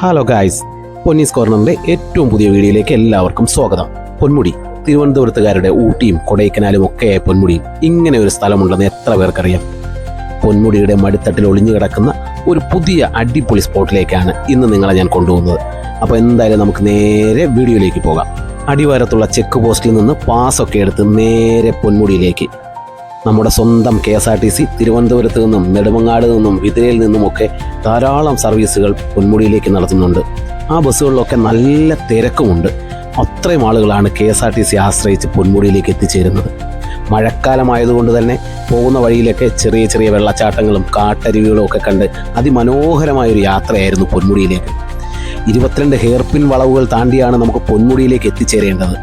Hello guys പൊന്നീസ് കോർണറിന്റെ ഏറ്റവും പുതിയ വീഡിയോയിലേക്ക് എല്ലാവർക്കും സ്വാഗതം. പൊന്മുടി തിരുവനന്തപുരത്തുകാരുടെ ഊട്ടിയും കൊടൈക്കനാലും ഒക്കെ പൊന്മുടിയും ഇങ്ങനെ ഒരു സ്ഥലമുണ്ടെന്ന് എത്ര പേർക്കറിയാം? പൊന്മുടിയുടെ മടിത്തട്ടിൽ ഒളിഞ്ഞു കിടക്കുന്ന ഒരു പുതിയ അടിപൊളി സ്പോട്ടിലേക്കാണ് ഇന്ന് നിങ്ങളെ ഞാൻ കൊണ്ടുപോകുന്നത്. അപ്പോൾ എന്തായാലും നമുക്ക് നേരെ വീഡിയോയിലേക്ക് പോകാം. അടിവാരത്തുള്ള ചെക്ക് പോസ്റ്റിൽ നിന്ന് പാസ് ഒക്കെ എടുത്ത് നേരെ പൊന്മുടിയിലേക്ക്. നമ്മുടെ സ്വന്തം K S R T C തിരുവനന്തപുരത്ത് നിന്നും നെടുമങ്ങാട് നിന്നും വിതിരയിൽ നിന്നുമൊക്കെ ധാരാളം സർവീസുകൾ പൊന്മുടിയിലേക്ക് നടത്തുന്നുണ്ട്. ആ ബസ്സുകളിലൊക്കെ നല്ല തിരക്കുമുണ്ട്. അത്രയും ആളുകളാണ് K S R T C ആശ്രയിച്ച് പൊന്മുടിയിലേക്ക് എത്തിച്ചേരുന്നത്. മഴക്കാലമായതുകൊണ്ട് തന്നെ പോകുന്ന വഴിയിലൊക്കെ ചെറിയ ചെറിയ വെള്ളച്ചാട്ടങ്ങളും കാട്ടരുവികളും ഒക്കെ കണ്ട് അതിമനോഹരമായൊരു യാത്രയായിരുന്നു പൊന്മുടിയിലേക്ക്. ഇരുപത്തിരണ്ട് ഹെയർപിൻ വളവുകൾ താണ്ടിയാണ് നമുക്ക് പൊന്മുടിയിലേക്ക് എത്തിച്ചേരേണ്ടത്.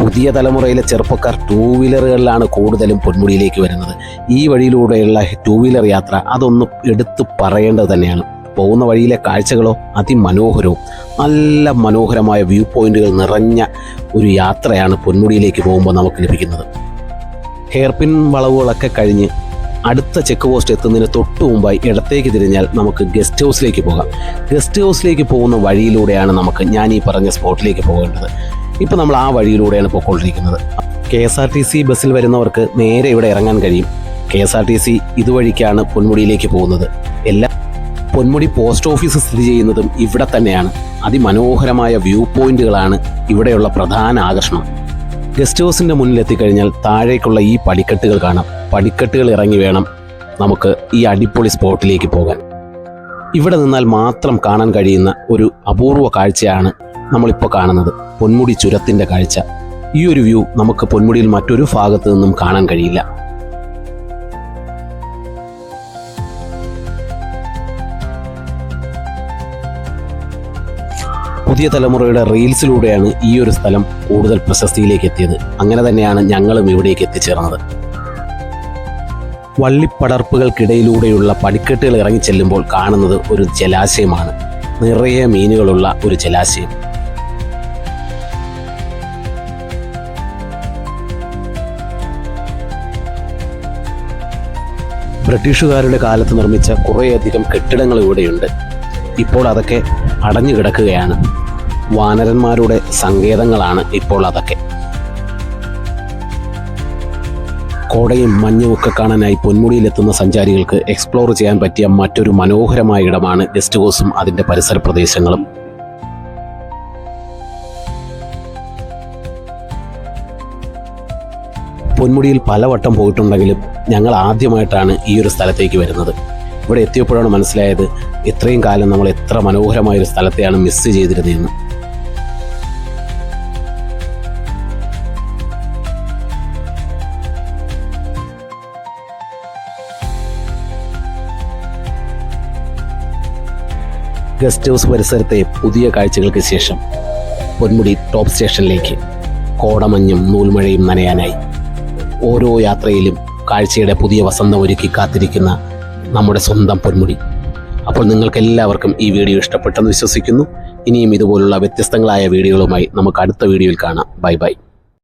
പുതിയ തലമുറയിലെ ചെറുപ്പക്കാർ ടൂ വീലറുകളിലാണ് കൂടുതലും പൊന്മുടിയിലേക്ക് വരുന്നത്. ഈ വഴിയിലൂടെയുള്ള ടൂ വീലർ യാത്ര അതൊന്ന് എടുത്തു പറയേണ്ടത് തന്നെയാണ്. പോകുന്ന വഴിയിലെ കാഴ്ചകളോ അതിമനോഹരവും നല്ല മനോഹരമായ വ്യൂ പോയിന്റുകൾ നിറഞ്ഞ ഒരു യാത്രയാണ് പൊന്മുടിയിലേക്ക് പോകുമ്പോൾ നമുക്ക് ലഭിക്കുന്നത്. ഹെയർപിൻ വളവുകളൊക്കെ കഴിഞ്ഞ് അടുത്ത ചെക്ക് പോസ്റ്റ് എത്തുന്നതിന് തൊട്ട് മുമ്പായി ഇടത്തേക്ക് തിരിഞ്ഞാൽ നമുക്ക് ഗസ്റ്റ് ഹൗസിലേക്ക് പോകാം. ഗസ്റ്റ് ഹൗസിലേക്ക് പോകുന്ന വഴിയിലൂടെയാണ് നമുക്ക് ഞാൻ ഈ പറഞ്ഞ സ്പോട്ടിലേക്ക് പോകേണ്ടത്. ഇപ്പം നമ്മൾ ആ വഴിയിലൂടെയാണ് പോയിക്കൊണ്ടിരിക്കുന്നത്. K S R T C ബസ്സിൽ വരുന്നവർക്ക് നേരെ ഇവിടെ ഇറങ്ങാൻ കഴിയും. K S R T C ഇതുവഴിക്കാണ് പൊന്മുടിയിലേക്ക് പോകുന്നത്. എല്ലാ പൊന്മുടി പോസ്റ്റ് ഓഫീസ് സ്ഥിതി ചെയ്യുന്നതും ഇവിടെ തന്നെയാണ്. അതിമനോഹരമായ വ്യൂ പോയിന്റുകളാണ് ഇവിടെയുള്ള പ്രധാന ആകർഷണം. ഗസ്റ്റ് ഹൗസിന്റെ മുന്നിൽ എത്തിക്കഴിഞ്ഞാൽ താഴേക്കുള്ള ഈ പടിക്കെട്ടുകൾ കാണാം. പടിക്കെട്ടുകൾ ഇറങ്ങി വേണം നമുക്ക് ഈ അടിപൊളി സ്പോട്ടിലേക്ക് പോകാൻ. ഇവിടെ നിന്നാൽ മാത്രം കാണാൻ കഴിയുന്ന ഒരു അപൂർവ കാഴ്ചയാണ് നമ്മളിപ്പോൾ കാണുന്നത്. പൊന്മുടി ചുരത്തിന്റെ കാഴ്ച. ഈ ഒരു വ്യൂ നമുക്ക് പൊന്മുടിയിൽ മറ്റൊരു ഭാഗത്തു നിന്നും കാണാൻ കഴിയില്ല. പുതിയ തലമുറയുടെ റീൽസിലൂടെയാണ് ഈ ഒരു സ്ഥലം കൂടുതൽ പ്രശസ്തിയിലേക്ക് എത്തിയത്. അങ്ങനെ തന്നെയാണ് ഞങ്ങളും ഇവിടേക്ക് എത്തിച്ചേർന്നത്. വള്ളിപ്പടർപ്പുകൾക്കിടയിലൂടെയുള്ള പടിക്കെട്ടുകൾ ഇറങ്ങി ചെല്ലുമ്പോൾ കാണുന്നത് ഒരു ജലാശയമാണ്. നിറയെ മീനുകളുള്ള ഒരു ജലാശയം. ബ്രിട്ടീഷുകാരുടെ കാലത്ത് നിർമ്മിച്ച കുറേയധികം കെട്ടിടങ്ങൾ ഇവിടെയുണ്ട്. ഇപ്പോൾ അതൊക്കെ അടഞ്ഞു കിടക്കുകയാണ്. വാനരന്മാരുടെ സങ്കേതങ്ങളാണ് ഇപ്പോൾ അതൊക്കെ. കോടയും മഞ്ഞും ഒക്കെ കാണാനായി പൊന്മുടിയിലെത്തുന്ന സഞ്ചാരികൾക്ക് എക്സ്പ്ലോർ ചെയ്യാൻ പറ്റിയ മറ്റൊരു മനോഹരമായ ഇടമാണ് ഗസ്റ്റ് ഹൗസും അതിന്റെ പരിസര പ്രദേശങ്ങളും. പൊന്മുടിയിൽ പലവട്ടം പോയിട്ടുണ്ടെങ്കിലും ഞങ്ങൾ ആദ്യമായിട്ടാണ് ഈ ഒരു സ്ഥലത്തേക്ക് വരുന്നത്. ഇവിടെ എത്തിയപ്പോഴാണ് മനസ്സിലായത് ഇത്രയും കാലം നമ്മൾ എത്ര മനോഹരമായ ഒരു സ്ഥലത്തെയാണ് മിസ് ചെയ്തിരുന്നതെന്ന്. ഗസ്റ്റ് ഹൗസ് പരിസരത്തെ പുതിയ കാഴ്ചകൾക്ക് ശേഷം പൊന്മുടി ടോപ്പ് സ്റ്റേഷനിലേക്ക്. കോടമഞ്ഞും നൂൽമഴയും നനയാനായി. ഓരോ യാത്രയിലും കാഴ്ചയുടെ പുതിയ വസന്തം ഒരുക്കി കാത്തിരിക്കുന്ന നമ്മുടെ സ്വന്തം പൊന്മുടി. അപ്പോൾ നിങ്ങൾക്ക് എല്ലാവർക്കും ഈ വീഡിയോ ഇഷ്ടപ്പെട്ടെന്ന് വിശ്വസിക്കുന്നു. ഇനിയും ഇതുപോലുള്ള വ്യത്യസ്തങ്ങളായ വീഡിയോകളുമായി നമുക്ക് അടുത്ത വീഡിയോയിൽ കാണാം. Bye bye.